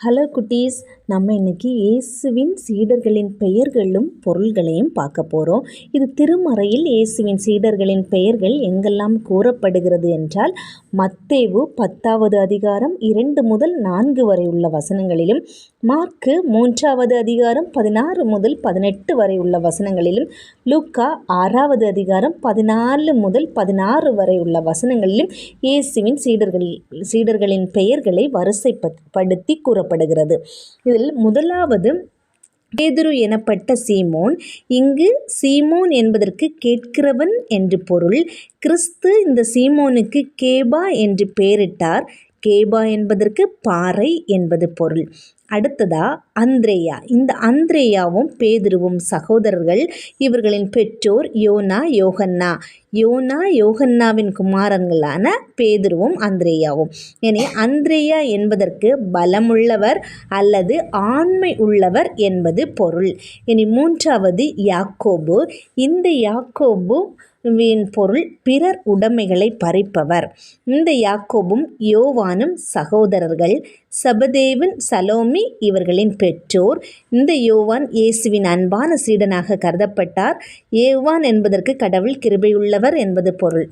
Hello குட்டீஸ் நம்ம இன்னைக்கு இயேசுவின் சீடர்களின் பெயர்களும் பொருள்களையும் பார்க்க போகிறோம் இது திருமறையில் இயேசுவின் சீடர்களின் பெயர்கள் எங்கெல்லாம் கூறப்படுகிறது என்றால் மத்தேவு பத்தாவது அதிகாரம் இரண்டு முதல் நான்கு வரை உள்ள வசனங்களிலும் மார்க்கு மூன்றாவது அதிகாரம் பதினாறு முதல் பதினெட்டு வரை உள்ள வசனங்களிலும் லூக்கா ஆறாவது அதிகாரம் பதினாலு முதல் பதினாறு வரை உள்ள வசனங்களிலும் இயேசுவின் சீடர்கள் சீடர்களின் பெயர்களை வரிசைப்படுத்தி கூற கூறப்படுகிறது இதில் முதலாவது பேதுரு எனப்பட்ட சீமோன் இங்கு சீமோன் என்பதற்கு கேட்கிறவன் என்று பொருள். கிறிஸ்து இந்த சீமோனுக்கு கேபா என்று பெயரிட்டார். கேபா என்பதற்கு பாறை என்பது பொருள். அடுத்ததா அந்திரேயா. இந்த அந்திரேயாவும் பேதுருவும் சகோதரர்கள் இவர்களின் பெற்றோர் யோனா யோகன்னா. யோனா யோகன்னாவின் குமாரங்களான பேதுருவும் அந்திரேயாவும். என அந்திரேயா என்பதற்கு பலமுள்ளவர் அல்லது ஆண்மை உள்ளவர் என்பது பொருள். இனி மூன்றாவது யாக்கோபு. இந்த யாக்கோபு வின் பொருள் பிறர் உடைமைகளை பறிப்பவர். இந்த யாக்கோபும் யோவானும் சகோதரர்கள். சபதேவன் சலோமி இவர்களின் பெற்றோர். இந்த யோவான் இயேசுவின் அன்பான சீடனாக கருதப்பட்டார். ஏவான் என்பதற்கு கடவுள் கிருபையுள்ளவர். என்பது பொருள்.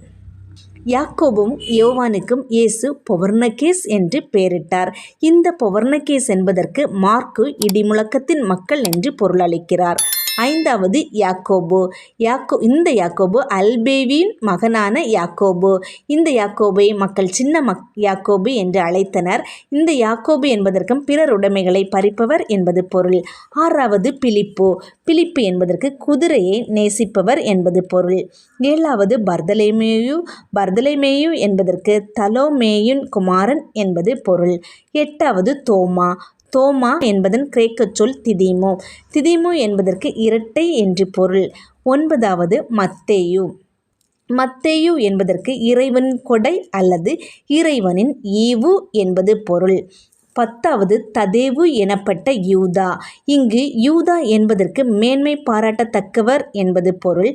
யாக்கோபும் யோவானுக்கும் இயேசு பொவர்ணகேஸ் என்று பெயரிட்டார். இந்த பொவர்ணகேஸ் என்பதற்கு மார்க்கு இடிமுழக்கத்தின் மக்கள் என்று பொருளளிக்கிறார் ஐந்தாவது யாக்கோபு. யாக்கோ இந்த யாக்கோபு அல்பேவியின் மகனான யாக்கோபு. இந்த யாக்கோபை மக்கள் சின்ன மக் யாக்கோபு என்று அழைத்தனர். இந்த யாக்கோபு என்பதற்கும் பிறர் உடைமைகளை பறிப்பவர் என்பது பொருள். ஆறாவது பிலிப்பு. பிலிப்பு என்பதற்கு குதிரையை நேசிப்பவர் என்பது பொருள். ஏழாவது பர்தலேமேயு. பர்தலேமேயு என்பதற்கு தலோமேயுன் குமாரன் என்பது பொருள். எட்டாவது தோமா. தோமா என்பதன் கிரேக்க சொல் திதிமோ. திதிமோ என்பதற்கு இரட்டை என்று பொருள். ஒன்பதாவது மத்தேயு. மத்தேயு என்பதற்கு இறைவன் கொடை அல்லது இறைவனின் ஈவு என்பது பொருள். பத்தாவது ததேவு எனப்பட்ட யூதா. இங்கு யூதா என்பதற்கு மேன்மை பாராட்டத்தக்கவர் என்பது பொருள்.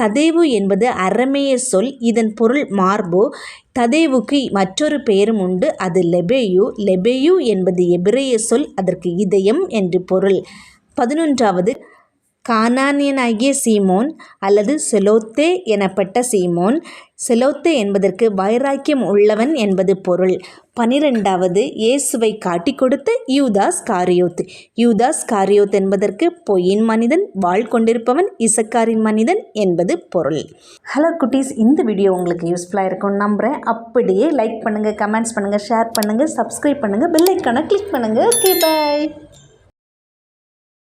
ததேவு என்பது அறமேய சொல் இதன் பொருள் மார்பு. ததேவுக்கு மற்றொரு பெயரும் உண்டு. அது லெபேயு. லெபேயு என்பது எபிரேய சொல் அதற்கு இதயம் என்று பொருள். பதினொன்றாவது கானானியனாகிய சீமோன் அல்லது செலோத்தே எனப்பட்ட சீமோன். செலோத்தே என்பதற்கு வைராக்கியம் உள்ளவன் என்பது பொருள். பனிரெண்டாவது இயேசுவை காட்டி கொடுத்த யூதாஸ் காரியோத் யூதாஸ் காரியோத் என்பதற்கு பொய்யின் மனிதன் வாழ் கொண்டிருப்பவன் இசக்காரின் மனிதன் என்பது பொருள். ஹலோ குட்டீஸ் இந்த வீடியோ உங்களுக்கு யூஸ்ஃபுல்லாக இருக்கும்னு நம்புகிறேன் அப்படியே லைக் பண்ணுங்கள் கமெண்ட்ஸ் பண்ணுங்கள் ஷேர் பண்ணுங்கள் சப்ஸ்கிரைப் பண்ணுங்கள் பெல்லைக்கான கிளிக் பண்ணுங்கள் ஓகே பாய்